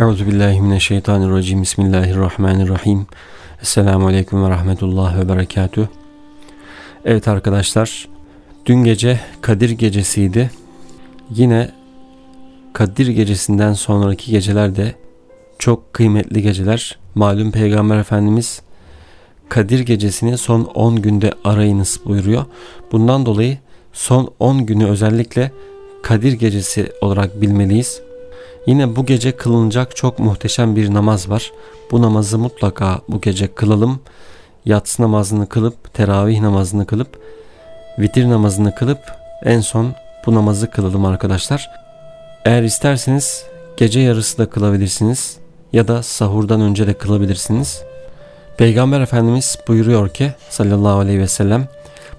Euzu billahi mineşşeytanirracim. Bismillahirrahmanirrahim. Esselamu aleyküm ve rahmetullah ve berekatüh. Evet arkadaşlar, dün gece Kadir gecesiydi. Yine Kadir gecesinden sonraki geceler de çok kıymetli geceler. Malum Peygamber Efendimiz Kadir gecesini son 10 günde arayınız buyuruyor. Bundan dolayı son 10 günü özellikle Kadir gecesi olarak bilmeliyiz. Yine bu gece kılınacak çok muhteşem bir namaz var. Bu namazı mutlaka bu gece kılalım. Yatsı namazını kılıp, teravih namazını kılıp, vitir namazını kılıp en son bu namazı kılalım arkadaşlar. Eğer isterseniz gece yarısı da kılabilirsiniz ya da sahurdan önce de kılabilirsiniz. Peygamber Efendimiz buyuruyor ki sallallahu aleyhi ve sellem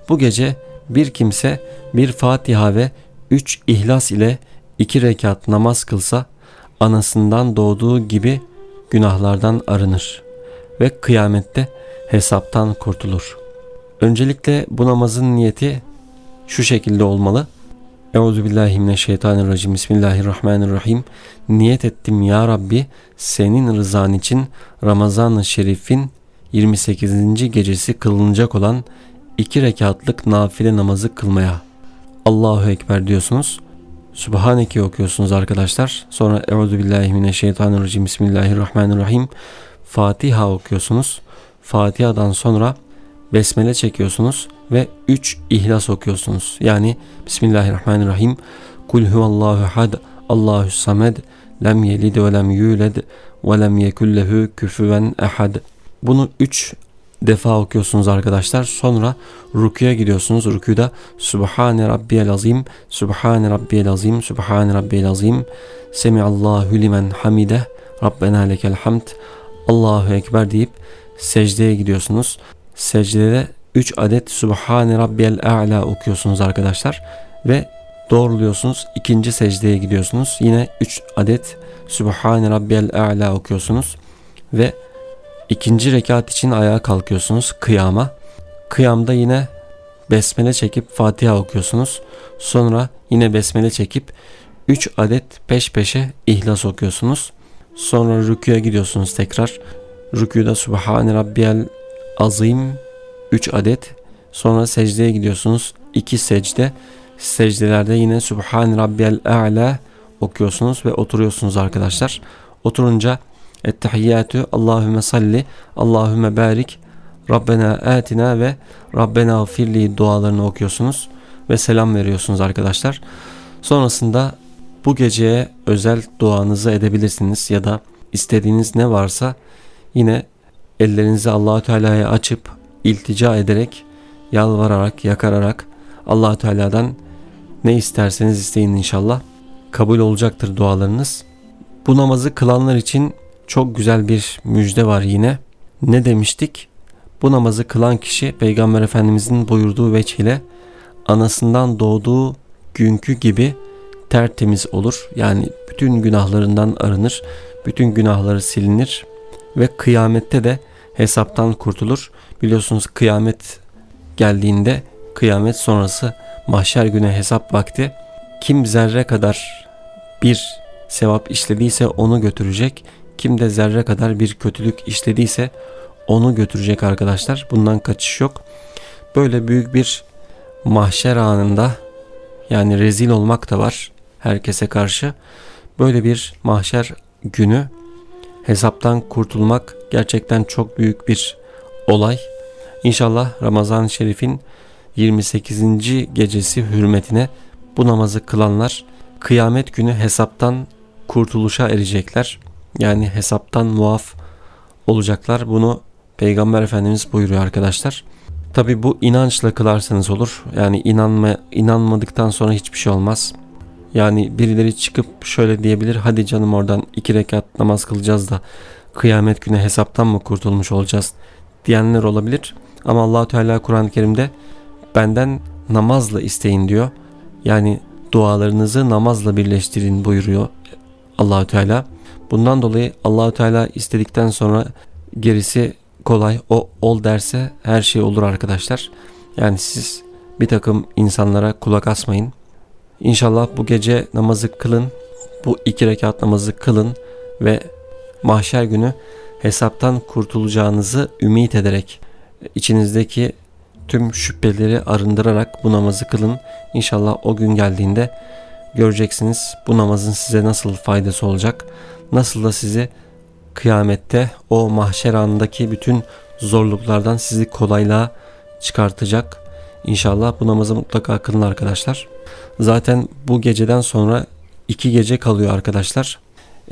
bu gece bir kimse bir Fatiha ve üç ihlas ile iki rekat namaz kılsa anasından doğduğu gibi günahlardan arınır ve kıyamette hesaptan kurtulur. Öncelikle bu namazın niyeti şu şekilde olmalı. Euzubillahimineşşeytanirracim. Bismillahirrahmanirrahim. Niyet ettim ya Rabbi senin rızan için Ramazan-ı Şerif'in 28. gecesi kılınacak olan iki rekatlık nafile namazı kılmaya. Allahu Ekber diyorsunuz. Subhaneke okuyorsunuz arkadaşlar. Sonra Euzubillahimineşşeytanirracim. Bismillahirrahmanirrahim. Fatiha okuyorsunuz. Fatiha'dan sonra besmele çekiyorsunuz ve 3 ihlas okuyorsunuz. Yani Bismillahirrahmanirrahim. Kul huvallahu had, Allahu samed, lem yelid ve lem yuled ve lem yekun lehu küfüven ehad. Bunu 3 defa okuyorsunuz arkadaşlar. Sonra rüküye gidiyorsunuz. Rüküde Subhane Rabbiyel Azim, Subhane Rabbiyel Azim, Subhane Rabbiyel Azim, Semiallahu limen hamide, Rabbena lekel hamd, Allahu Ekber deyip secdeye gidiyorsunuz. Secdede 3 adet Subhane Rabbiyel A'la okuyorsunuz arkadaşlar. Ve doğruluyorsunuz. ikinci secdeye gidiyorsunuz. Yine 3 adet Subhane Rabbiyel A'la okuyorsunuz. Ve ikinci rekat için ayağa kalkıyorsunuz kıyama. Kıyamda yine besmele çekip Fatiha okuyorsunuz. Sonra yine besmele çekip 3 adet peş peşe ihlas okuyorsunuz. Sonra rüküye gidiyorsunuz tekrar. Rüküde Subhane Rabbiyel Azim 3 adet. Sonra secdeye gidiyorsunuz. 2 secde. Secdelerde yine Subhan Rabbiyel A'la okuyorsunuz ve oturuyorsunuz arkadaşlar. Oturunca Ettehiyyatü Allahümme salli Allahümme barik Rabbena atina ve Rabbena firli dualarını okuyorsunuz ve selam veriyorsunuz arkadaşlar. Sonrasında bu geceye özel duanızı edebilirsiniz ya da istediğiniz ne varsa yine ellerinizi Allahü Teala'ya açıp iltica ederek, yalvararak, yakararak Allahü Teala'dan ne isterseniz isteyin inşallah. Kabul olacaktır dualarınız. Bu namazı kılanlar için çok güzel bir müjde var yine. Ne demiştik? Bu namazı kılan kişi Peygamber Efendimizin buyurduğu veçile anasından doğduğu günkü gibi tertemiz olur. Yani bütün günahlarından arınır. Bütün günahları silinir ve kıyamette de hesaptan kurtulur. Biliyorsunuz kıyamet geldiğinde kıyamet sonrası mahşer günü hesap vakti kim zerre kadar bir sevap işlediyse onu götürecek. Kim de zerre kadar bir kötülük işlediyse onu götürecek arkadaşlar. Bundan kaçış yok. Böyle büyük bir mahşer anında yani rezil olmak da var herkese karşı. Böyle bir mahşer günü hesaptan kurtulmak gerçekten çok büyük bir olay. İnşallah Ramazan-ı Şerif'in 28. gecesi hürmetine bu namazı kılanlar kıyamet günü hesaptan kurtuluşa erecekler. Yani hesaptan muaf olacaklar. Bunu Peygamber Efendimiz buyuruyor arkadaşlar. Tabi bu inançla kılarsanız olur. Yani inanma, inanmadıktan sonra hiçbir şey olmaz. Yani birileri çıkıp şöyle diyebilir. Hadi canım oradan iki rekat namaz kılacağız da kıyamet günü hesaptan mı kurtulmuş olacağız diyenler olabilir. Ama allah Teala Kur'an-ı Kerim'de benden namazla isteyin diyor. Yani dualarınızı namazla birleştirin buyuruyor Allahü Teala. Bundan dolayı Allahü Teala istedikten sonra gerisi kolay. O ol derse her şey olur arkadaşlar. Yani siz bir takım insanlara kulak asmayın. İnşallah bu gece namazı kılın. Bu iki rekat namazı kılın ve mahşer günü hesaptan kurtulacağınızı ümit ederek içinizdeki tüm şüpheleri arındırarak bu namazı kılın. İnşallah o gün geldiğinde göreceksiniz bu namazın size nasıl faydası olacak. Nasıl da sizi kıyamette o mahşer anındaki bütün zorluklardan sizi kolaylığa çıkartacak. İnşallah bu namazı mutlaka kılın arkadaşlar. Zaten bu geceden sonra iki gece kalıyor arkadaşlar.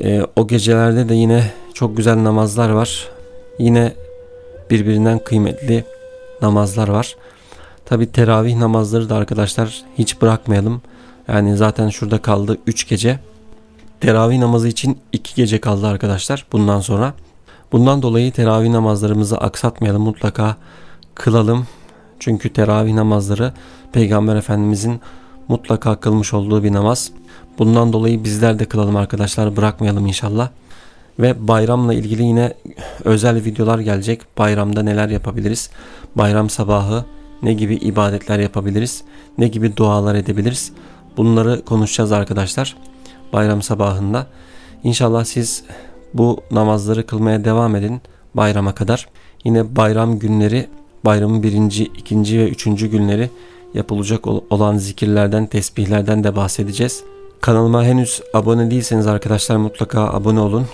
Ee, o gecelerde de yine çok güzel namazlar var. Yine birbirinden kıymetli namazlar var. Tabi teravih namazları da arkadaşlar hiç bırakmayalım. Yani zaten şurada kaldı 3 gece. Teravih namazı için 2 gece kaldı arkadaşlar bundan sonra. Bundan dolayı teravih namazlarımızı aksatmayalım mutlaka kılalım. Çünkü teravih namazları Peygamber Efendimizin mutlaka kılmış olduğu bir namaz. Bundan dolayı bizler de kılalım arkadaşlar bırakmayalım inşallah. Ve bayramla ilgili yine özel videolar gelecek. Bayramda neler yapabiliriz? Bayram sabahı ne gibi ibadetler yapabiliriz? Ne gibi dualar edebiliriz? Bunları konuşacağız arkadaşlar. Bayram sabahında. İnşallah siz bu namazları kılmaya devam edin bayrama kadar. Yine bayram günleri, bayramın birinci, ikinci ve üçüncü günleri yapılacak ol- olan zikirlerden, tesbihlerden de bahsedeceğiz. Kanalıma henüz abone değilseniz arkadaşlar mutlaka abone olun.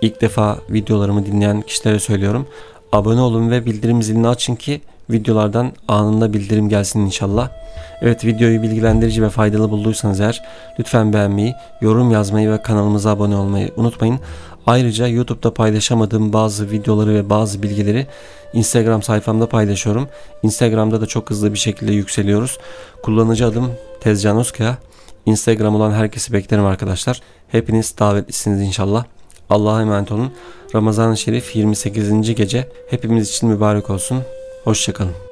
İlk defa videolarımı dinleyen kişilere söylüyorum. Abone olun ve bildirim zilini açın ki videolardan anında bildirim gelsin inşallah. Evet videoyu bilgilendirici ve faydalı bulduysanız eğer lütfen beğenmeyi, yorum yazmayı ve kanalımıza abone olmayı unutmayın. Ayrıca YouTube'da paylaşamadığım bazı videoları ve bazı bilgileri Instagram sayfamda paylaşıyorum. Instagram'da da çok hızlı bir şekilde yükseliyoruz. Kullanıcı adım Tezcan Özkaya. Instagram olan herkesi beklerim arkadaşlar. Hepiniz davetlisiniz inşallah. Allah'a emanet olun. Ramazan-ı Şerif 28. gece hepimiz için mübarek olsun. Hoşçakalın.